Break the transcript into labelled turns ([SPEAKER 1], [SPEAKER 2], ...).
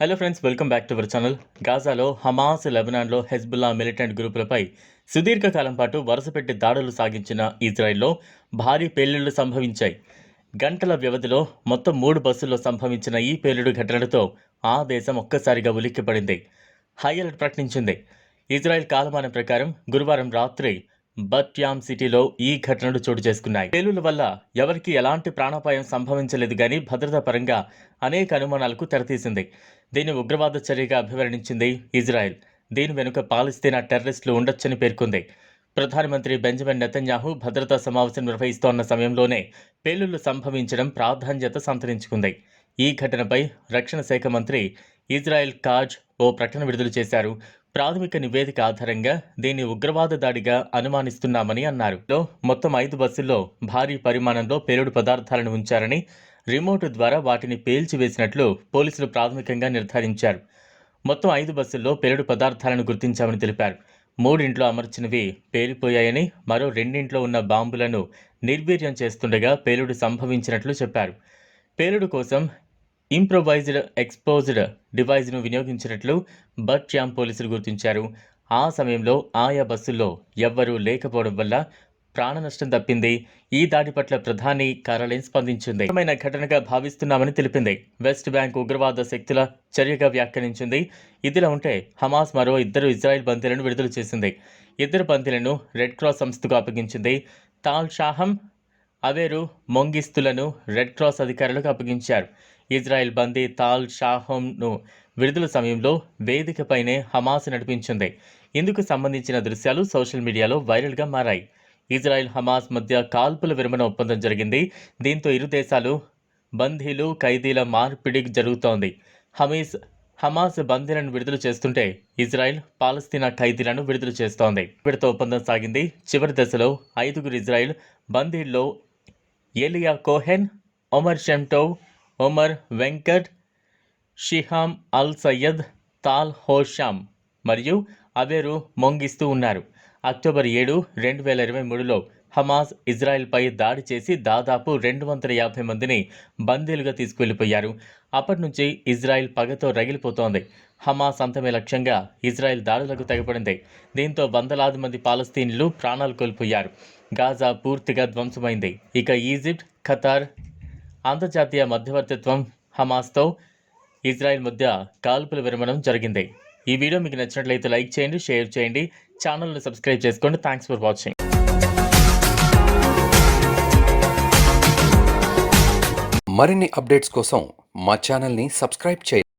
[SPEAKER 1] Hello friends welcome back to our channel గాజాలో Hamas లెబనాన్లో Hezbollah militant గ్రూపులపై సుదీర్ఘకాలం పాటు వరుసపెట్టి దాడులు సాగించిన ఇజ్రాయెల్లో భారీ పేలుళ్ళు సంభవించాయి. గంటల వ్యవధిలో మొత్తం మూడు బస్సుల్లో సంభవించిన ఈ పేలుడు ఘటనలతో ఆ దేశం ఒక్కసారిగా ఉలిక్కిపడింది. హై అలర్ట్ ప్రకటించింది. ఇజ్రాయెల్ కాలమానం ప్రకారం గురువారం రాత్రి బట్యామ్ సిటీలో ఈ ఘటనలు చోటు చేసుకున్నాయి. పేలుల వల్ల ఎవరికీ ఎలాంటి ప్రాణాపాయం సంభవించలేదు కానీ భద్రతా పరంగా అనేక అనుమానాలకు తెరతీసింది. దీన్ని ఉగ్రవాద చర్యగా అభివర్ణించింది ఇజ్రాయెల్. దీని వెనుక పాలిస్తీనా టెర్రరిస్టులు ఉండొచ్చని పేర్కొంది. ప్రధానమంత్రి బెంజమిన్ నెతన్యాహు భద్రతా సమావేశం నిర్వహిస్తోన్న సమయంలోనే పేలుళ్ళు సంభవించడం ప్రాధాన్యత సంతరించుకుంది. ఈ ఘటనపై రక్షణ శాఖ మంత్రి ఇజ్రాయెల్ కాజ్ ఓ ప్రకటన విడుదల చేశారు. ప్రాథమిక నివేదిక ఆధారంగా దీన్ని ఉగ్రవాద దాడిగా అనుమానిస్తున్నామని అన్నారు. లో మొత్తం ఐదు బస్సుల్లో భారీ పరిమాణంలో పేలుడు పదార్థాలను ఉంచారని రిమోట్ ద్వారా వాటిని పేల్చివేసినట్లు పోలీసులు ప్రాథమికంగా నిర్ధారించారు. మొత్తం ఐదు బస్సుల్లో పేలుడు పదార్థాలను గుర్తించామని తెలిపారు. మూడింట్లో అమర్చినవి పేలిపోయాయని మరో రెండింట్లో ఉన్న బాంబులను నిర్వీర్యం చేస్తుండగా పేలుడు సంభవించినట్లు చెప్పారు. పేలుడు కోసం ఇంప్రొవైజ్డ్ ఎక్స్పోజ్డ్ డివైజ్ను వినియోగించినట్లు బట్యామ్ పోలీసులు గుర్తించారు. ఆ సమయంలో ఆయా బస్సుల్లో ఎవ్వరూ లేకపోవడం వల్ల ప్రాణ నష్టం తప్పింది. ఈ దాడి పట్ల ప్రధాని కార్యాలయం స్పందించింది. ముఖ్యమైన ఘటనగా భావిస్తున్నామని తెలిపింది. వెస్ట్ బ్యాంక్ ఉగ్రవాద శక్తుల చర్యగా వ్యాఖ్యానించింది. ఇదిలా ఉంటే హమాస్ మరో ఇద్దరు ఇజ్రాయెల్ బందీలను విడుదల చేసింది. ఇద్దరు బందీలను రెడ్ క్రాస్ సంస్థకు అప్పగించింది. తాల్ షాహం అవేరు మొంగిస్తులను రెడ్ క్రాస్ అధికారులకు అప్పగించారు. ఇజ్రాయెల్ బందీ తాల్ షాహోంను విడుదల సమయంలో వేదికపైనే హమాస్ నడిపించింది. ఇందుకు సంబంధించిన దృశ్యాలు సోషల్ మీడియాలో వైరల్గా మారాయి. ఇజ్రాయెల్ హమాస్ మధ్య కాల్పుల విరమణ ఒప్పందం జరిగింది. దీంతో ఇరు దేశాలు బందీలు ఖైదీల మార్పిడి జరుగుతోంది. హమీస్ హమాస్ బందీలను విడుదల చేస్తుంటే ఇజ్రాయెల్ పాలస్తీనా ఖైదీలను విడుదల చేస్తోంది. వీటితో ఒప్పందం సాగింది. చివరి దశలో ఐదుగురు Israel బందీల్లో Eliya Cohen Omer Shemtov Omer Wenkert Hisham al Sayed Tal Shoham మరియు అవేరు మొంగిస్తూ ఉన్నారు. అక్టోబర్ ఏడు రెండు వేల ఇరవై మూడులో హమాస్ ఇజ్రాయెల్పై దాడి చేసి దాదాపు రెండు వందల యాభై మందిని బందీలుగా తీసుకువెళ్ళిపోయారు. అప్పటి నుంచి ఇజ్రాయెల్ పగతో రగిలిపోతోంది. హమాస్ అంతమే లక్ష్యంగా ఇజ్రాయెల్ దాడులకు తెగపడింది. దీంతో వందలాది మంది పాలస్తీన్లు ప్రాణాలు కోల్పోయారు. గాజా పూర్తిగా ధ్వంసమైంది. ఇక ఈజిప్ట్ ఖతార్ అంతర్జాతీయ మధ్యవర్తిత్వం హమాస్తో ఇజ్రాయెల్ మధ్య కాల్పుల విరమణం జరిగింది. ఈ వీడియో మీకు నచ్చినట్లయితే లైక్ చేయండి షేర్ చేయండి ఛానల్ని సబ్స్క్రైబ్ చేసుకోండి. థ్యాంక్స్ ఫర్ వాచింగ్
[SPEAKER 2] మరిన్ని అప్డేట్స్ కోసం మా ఛానల్ని సబ్స్క్రైబ్ చేయండి.